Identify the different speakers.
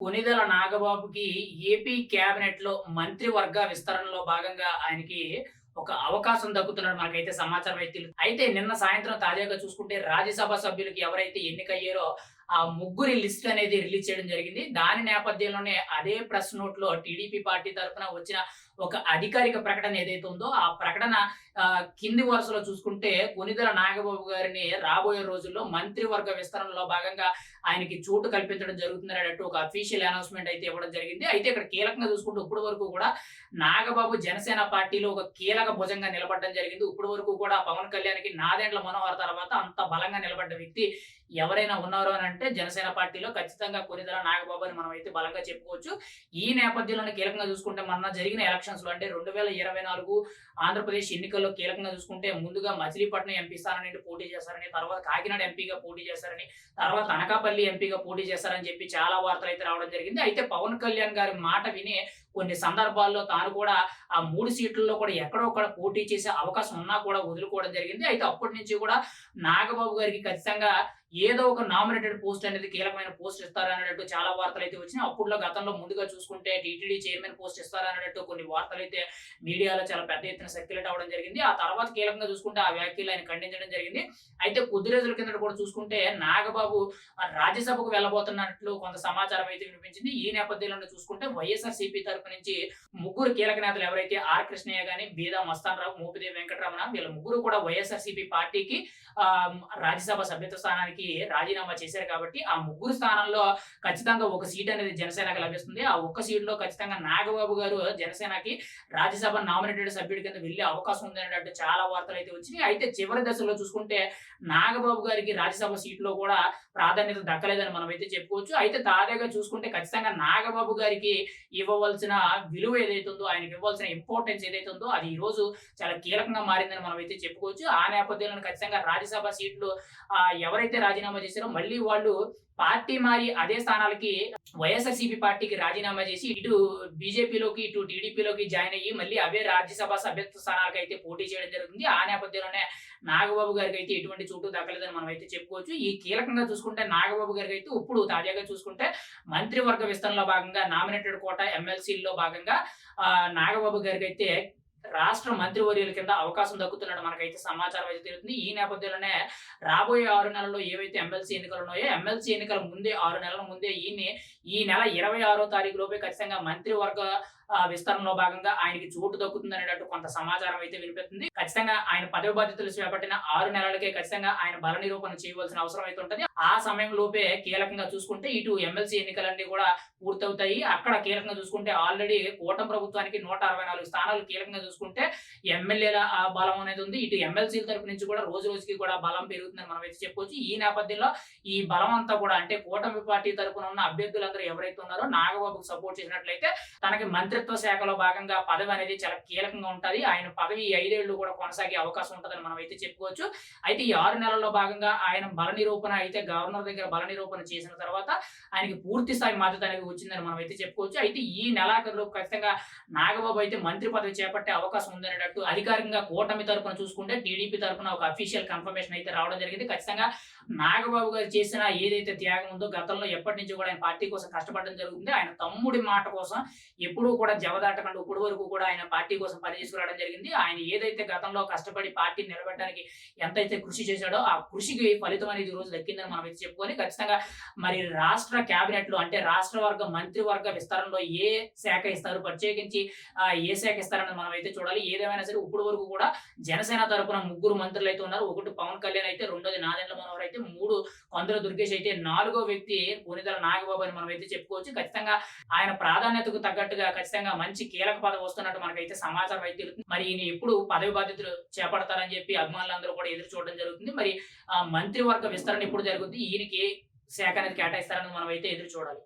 Speaker 1: Konidela నాగబాబుకి AP కేబినెట్లో మంత్రివర్గ విస్తరణలో భాగంగా ఆయనకి ఒక అవకాశం దక్కుతున్నాడు మనకైతే సమాచారం అయితే తెలుసు. అయితే నిన్న సాయంత్రం తాజాగా చూసుకుంటే రాజ్యసభ సభ్యులకి ఎవరైతే ఎన్నికయ్యారో ఆ ముగ్గురి లిస్ట్ అనేది రిలీజ్ చేయడం జరిగింది. దాని నేపథ్యంలోనే అదే ప్రెస్ నోట్లో టీడీపీ పార్టీ తరఫున వచ్చిన ఒక అధికారిక ప్రకటన ఏదైతే ఉందో ఆ ప్రకటన కింది వరుసలో చూసుకుంటే కొనిదల నాగబాబు గారిని రాబోయే రోజుల్లో మంత్రివర్గ విస్తరణలో భాగంగా ఆయనకి చోటు కల్పించడం జరుగుతుంది ఒక అఫీషియల్ అనౌన్స్మెంట్ అయితే ఇవ్వడం జరిగింది. అయితే ఇక్కడ కీలకంగా చూసుకుంటే ఇప్పటి వరకు కూడా నాగబాబు జనసేన పార్టీలో ఒక కీలక భుజంగా నిలబడడం జరిగింది. ఇప్పటి వరకు కూడా పవన్ కళ్యాణ్కి నాదేండ్ల మనోహర్ తర్వాత అంత బలంగా నిలబడ్డ వ్యక్తి ఎవరైనా ఉన్నారు అని అంటే జనసేన పార్టీలో ఖచ్చితంగా కొనిదల నాగబాబు అని మనం అయితే బలంగా చెప్పుకోవచ్చు. ఈ నేపథ్యంలోనే కీలకంగా చూసుకుంటే మొన్న జరిగిన ఎలక్షన్స్లో అంటే రెండు వేల ఇరవై నాలుగు ఆంధ్రప్రదేశ్ ఎన్నికల్లో కీలకంగా చూసుకుంటే ముందుగా మచిలీపట్నం ఎంపీ స్థానాన్ని పోటీ చేశారని తర్వాత కాకినాడ ఎంపీగా పోటీ చేశారని తర్వాత అనకాపల్లి ఎంపీగా పోటీ చేశారని చెప్పి చాలా వార్తలు అయితే రావడం జరిగింది. అయితే పవన్ కళ్యాణ్ గారి మాట విని కొన్ని సందర్భాల్లో తాను కూడా ఆ మూడు సీట్లలో కూడా ఎక్కడో ఒక్కడ పోటీ చేసే అవకాశం ఉన్నా కూడా వదులుకోవడం జరిగింది. అయితే అప్పటి నుంచి కూడా నాగబాబు గారికి ఖచ్చితంగా ఏదో ఒక నామినేటెడ్ పోస్ట్ అనేది కీలకమైన పోస్ట్ ఇస్తారు అన్నట్టు చాలా వార్తలు అయితే వచ్చినాయి. అప్పుడులో గతంలో ముందుగా చూసుకుంటే టీటీడీ చైర్మన్ పోస్ట్ ఇస్తారు అన్నట్టు కొన్ని వార్తలు అయితే మీడియాలో చాలా పెద్ద ఎత్తున సర్క్యులేట్ అవ్వడం జరిగింది. ఆ తర్వాత కీలకంగా చూసుకుంటే ఆ వ్యాఖ్యలు ఆయన ఖండించడం జరిగింది. అయితే కొద్ది రోజుల కింద కూడా చూసుకుంటే నాగబాబు రాజ్యసభకు వెళ్ళబోతున్నట్లు కొంత సమాచారం అయితే వినిపించింది. ఈ నేపథ్యంలో చూసుకుంటే వైఎస్ఆర్ సిపి తరపు నుంచి ముగ్గురు కీలక నేతలు ఎవరైతే ఆర్ కృష్ణయ్య గాని బీదా మస్తాన్ రావు మోపిదేవి వెంకటరమణ వీళ్ళ ముగ్గురు కూడా వైఎస్ఆర్ సిపి పార్టీకి రాజ్యసభ సభ్యత్వ స్థానానికి రాజీనామా చేశారు కాబట్టి ఆ ముగ్గురు స్థానంలో ఖచ్చితంగా ఒక సీట్ అనేది జనసేనకి లభిస్తుంది. ఆ ఒక్క సీట్లో ఖచ్చితంగా నాగబాబు గారు జనసేనకి రాజ్యసభ నామినేటెడ్ సభ్యుడి కింద వెళ్ళే అవకాశం ఉంది అనేటట్టు చాలా వార్తలు అయితే వచ్చినాయి. అయితే చివరి దశలో చూసుకుంటే నాగబాబు గారికి రాజ్యసభ సీట్లో కూడా ప్రాధాన్యత దక్కలేదని మనం అయితే చెప్పుకోవచ్చు. అయితే తాజాగా చూసుకుంటే ఖచ్చితంగా నాగబాబు గారికి ఇవ్వవలసిన విలువ ఏదైతే ఉందో ఆయనకి ఇవ్వాల్సిన ఇంపార్టెన్స్ ఏదైతే ఉందో అది ఈ రోజు చాలా కీలకంగా మారిందని మనం అయితే చెప్పుకోవచ్చు. ఆ నేపథ్యంలో ఖచ్చితంగా రాజ్యసభ సీట్లు ఎవరైతే రాజీనామా చేశారో మళ్ళీ వాళ్ళు పార్టీ మారి అదే స్థానాలకి వైఎస్ఆర్సీపీ పార్టీకి రాజీనామా చేసి ఇటు బీజేపీలోకి ఇటు టీడీపీలోకి జాయిన్ అయ్యి మళ్ళీ అవే రాజ్యసభ సభ్యత్వ స్థానాలకు అయితే పోటీ చేయడం జరుగుతుంది. ఆ నేపథ్యంలోనే నాగబాబు గారికి అయితే ఎటువంటి చోటు దక్కలేదని మనం అయితే చెప్పుకోవచ్చు. ఈ కీలకంగా చూసుకుంటే నాగబాబు గారికి అయితే ఇప్పుడు తాజాగా చూసుకుంటే మంత్రివర్గ విస్తరణలో భాగంగా నామినేటెడ్ కోట ఎమ్మెల్సీల్లో భాగంగా ఆ, నాగబాబు గారికి అయితే రాష్ట్ర మంత్రివర్యుల కింద అవకాశం దక్కుతున్నట్టు మనకైతే సమాచారం అయితే తెలుస్తుంది. ఈ నేపథ్యంలోనే రాబోయే ఆరు నెలల్లో ఏవైతే ఎమ్మెల్సీ ఎన్నికలు ఉన్నాయో ఎమ్మెల్సీ ఎన్నికల ముందే ఆరు నెలల ముందే ఈయన్ని ఈ నెల ఇరవై ఆరో తారీఖు లోపే ఖచ్చితంగా మంత్రివర్గ విస్తరణలో భాగంగా ఆయనకి చోటు దక్కుతుంది అనేటట్టు కొంత సమాచారం అయితే వినిపిస్తుంది. ఖచ్చితంగా ఆయన పదవి బాధ్యతలు చేపట్టిన ఆరు నెలలకే ఖచ్చితంగా ఆయన బల నిరూపణ చేయవలసిన అవసరం అయితే ఉంటుంది. ఆ సమయం లోపే కీలకంగా చూసుకుంటే ఇటు ఎమ్మెల్సీ ఎన్నికలన్నీ కూడా పూర్తవుతాయి. అక్కడ కీలకంగా చూసుకుంటే ఆల్రెడీ కూటమి ప్రభుత్వానికి నూట అరవై నాలుగు స్థానాలు కీలకంగా చూసుకుంటే ఎమ్మెల్యేల ఆ బలం అనేది ఉంది. ఇటు ఎమ్మెల్సీల తరపు నుంచి కూడా రోజు రోజుకి కూడా బలం పెరుగుతుందని మనం అయితే చెప్పొచ్చు. ఈ నేపథ్యంలో ఈ బలం అంతా కూడా అంటే కూటమి పార్టీ తరపున ఉన్న అభ్యర్థులందరూ ఎవరైతే ఉన్నారో నాగబాబుకు సపోర్ట్ చేసినట్లయితే తనకి మంత్రి మంత్రిత్వ శాఖలో భాగంగా పదవి అనేది చాలా కీలకంగా ఉంటుంది. ఆయన పదవి ఐదేళ్ళు కూడా కొనసాగే అవకాశం ఉంటుందని మనం అయితే చెప్పుకోవచ్చు. అయితే ఈ ఆరు నెలల్లో భాగంగా ఆయన బల నిరూపణ అయితే గవర్నర్ దగ్గర బల నిరూపణ చేసిన తర్వాత ఆయనకి పూర్తి స్థాయి మద్దతు అనేది వచ్చిందని మనం అయితే చెప్పుకోవచ్చు. అయితే ఈ నెలాఖరులో ఖచ్చితంగా నాగబాబు అయితే మంత్రి పదవి చేపట్టే అవకాశం ఉందనేటట్టు అధికారికంగా కూటమి తరపున చూసుకుంటే టీడీపీ తరపున ఒక అఫీషియల్ కన్ఫర్మేషన్ అయితే రావడం జరిగింది. ఖచ్చితంగా నాగబాబు గారు చేసిన ఏదైతే త్యాగం ఉందో గతంలో ఎప్పటి నుంచి కూడా ఆయన పార్టీ కోసం కష్టపడడం జరుగుతుంది. ఆయన తమ్ముడి మాట కోసం ఎప్పుడూ కూడా జవదాటకుండా. ఇప్పుడు వరకు కూడా ఆయన పార్టీ కోసం పనిచేసుకురావడం జరిగింది. ఆయన ఏదైతే గతంలో కష్టపడి పార్టీ నిలబెట్టడానికి ఎంతైతే కృషి చేశాడో ఆ కృషికి ఫలితం అనేది ఈ రోజు దక్కిందని మనం అయితే చెప్పుకొని ఖచ్చితంగా మరి రాష్ట్ర క్యాబినెట్లో అంటే రాష్ట్ర వర్గ మంత్రివర్గ విస్తరణలో ఏ శాఖ ఇస్తారు? ప్రత్యేకించి ఏ శాఖ ఇస్తారని మనం అయితే చూడాలి. ఏదేమైనా సరే ఇప్పుడు వరకు కూడా జనసేన తరపున ముగ్గురు మంత్రులు అయితే ఉన్నారు. ఒకటి పవన్ కళ్యాణ్ అయితే రెండోది నాదెండ్ల మనోహర్ అయితే మూడు కొందర దుర్గేష్ అయితే నాలుగో వ్యక్తి కొనిదల నాగబాబు అని మనం అయితే చెప్పుకోవచ్చు. ఖచ్చితంగా ఆయన ప్రాధాన్యతకు తగ్గట్టుగా ఖచ్చితంగా మంచి కీలక పదవి వస్తున్నట్టు మనకైతే సమాచారం అయితే తెలుస్తుంది. మరి ఈయన ఎప్పుడు పదవి బాధ్యతలు చేపడతారని చెప్పి అభిమానులందరూ కూడా ఎదురు చూడడం జరుగుతుంది. మరి ఆ మంత్రివర్గ విస్తరణ ఎప్పుడు జరుగుతుంది ఈయనకి ఏ శాఖ అనేది కేటాయిస్తారని మనం అయితే ఎదురు చూడాలి.